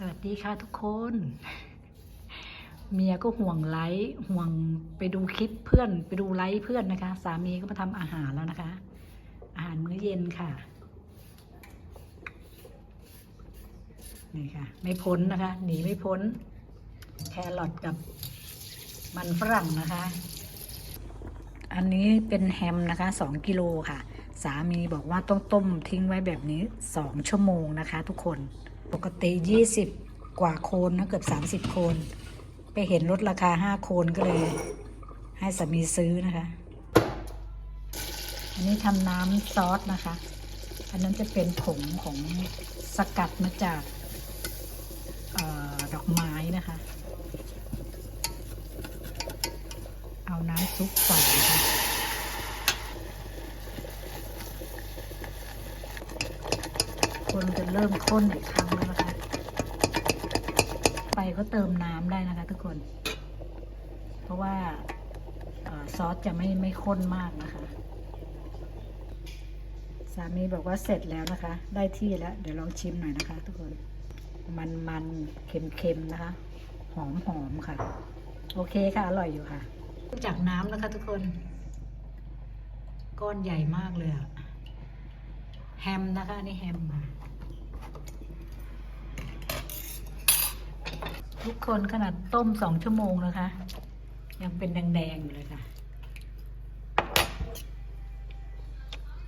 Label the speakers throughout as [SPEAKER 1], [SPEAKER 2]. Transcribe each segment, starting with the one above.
[SPEAKER 1] สวัสดีค่ะทุกคน เมียก็ห่วงไลฟ์ห่วงไปดูคลิปเพื่อน ไปดูไลฟ์เพื่อนนะคะ สามีก็มาทำอาหารแล้วนะคะ อาหารมื้อเย็นค่ะนี่ค่ะ ไม่พ้นนะคะ หนีไม่พ้น แครอทกับมันฝรั่งนะคะ อันนี้เป็นแฮมนะคะสองกิโลค่ะ สามีบอกว่าต้องต้มทิ้งไว้แบบนี้สองชั่วโมงนะคะ ทุกคน ปกติ 20 กว่าโคนนะเกือบ 30 โคน ไปเห็นลดราคา 5 โคนก็เลย ให้สามีซื้อนะคะ อันนี้ทำน้ำซอสนะคะ อันนั้นจะเป็นผงของสกัดมาจากออดอกไม้นะคะ เอาน้ำซุปใส่นะ คนจะเริ่มข้นอีกครั้งแล้วนะคะ ไปก็เติมน้ำได้นะคะทุกคน เพราะว่าอซอสจะไม่ไม่ข้นมากนะคะ สามีบอกว่าเสร็จแล้วนะคะ ได้ที่แล้ว เดี๋ยวลองชิมหน่อยนะคะ ทุกคน มันมันเค็มเค็มนะคะ หอมหอมค่ะ โอเคค่ะ อร่อยอยู่ค่ะ จากน้ำนะคะทุกคน ก้อนใหญ่มากเลยอะแฮมนะคะนี่แฮมค่ะ ทุกคนขนาดต้มสองชั่วโมงนะคะ ยังเป็นแดงๆอยู่เลยค่ะ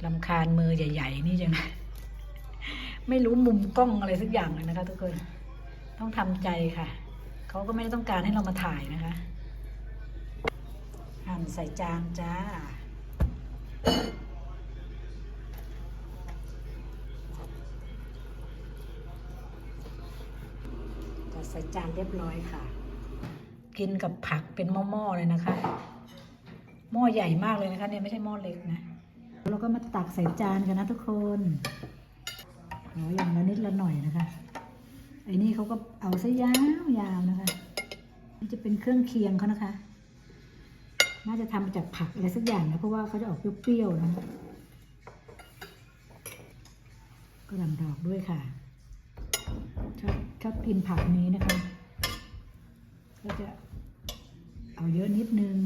[SPEAKER 1] ลำคาญมือใหญ่ ๆ นี่จังไม่รู้มุมกล้องอะไรสักอย่างเลยนะคะ ทุกคน ต้องทำใจค่ะ เขาก็ไม่ได้ต้องการให้เรามาถ่ายนะคะหั่นใส่จานจ้า จัด ใส่จานเรียบร้อยค่ะ กินกับผักเป็นหม้อๆเลยนะคะ หม้อใหญ่มากเลยนะคะเนี่ยไม่ใช่หม้อเล็กนะเราก็มาตักใส่จานกันนะทุกคนเออย่างละนิดละหน่อยนะคะไอ้นี่เขาก็เอาซะยาวๆนะคะนี่จะเป็นเครื่องเคียงเขานะคะ น่าจะทำมาจากผักอะไรสักอย่างนะเพราะว่าเขาจะออกเปรี้ยวๆนะก็ลำดอกด้วยค่ะ ชอบชอบกินผักนี้นะคะ ก็จะเอาเยอะนิดนึง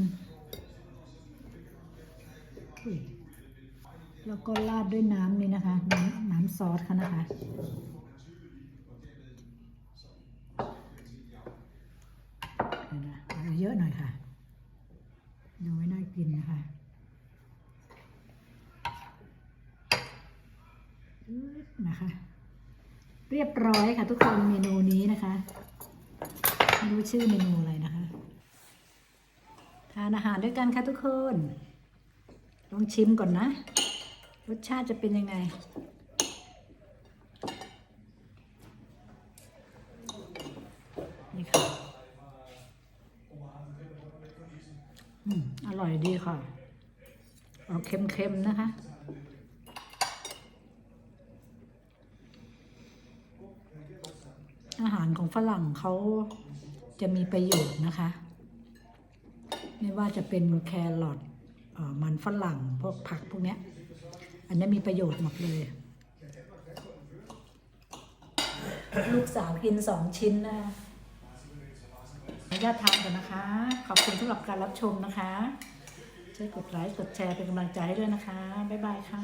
[SPEAKER 1] แล้วก็ราดด้วยน้ำนี่นะคะ น้ำน้ำซอสค่ะนะคะเยอาเยอะหน่อยค่ะดูไว้น่ากินนะคะนะคะ เรียบร้อยค่ะทุกคนเมนูนี้นะคะไม่รู้ชื่อเมนูอะไรนะคะทานอาหารด้วยกันค่ะทุกคน ลองชิมก่อนนะ รสชาติจะเป็นยังไง นี่ค่ะอืมอร่อยดีค่ะออกเค็มๆนะคะ อาหารของฝรั่งเขาจะมีประโยชน์นะคะ ไม่ว่าจะเป็นแครอทออมันฝรั่งพวกผักพวกเนี้ยอันนี้มีประโยชน์หมดเลย ลูกสาวกินสองชิ้นนะออนุญาตทานกันนะคะ ขอบคุณสำหรับการรับชมนะคะช่วยกดไลค์กดแชร์เป็นกำลังใจให้ด้วยนะคะ บ๊ายบายค่ะ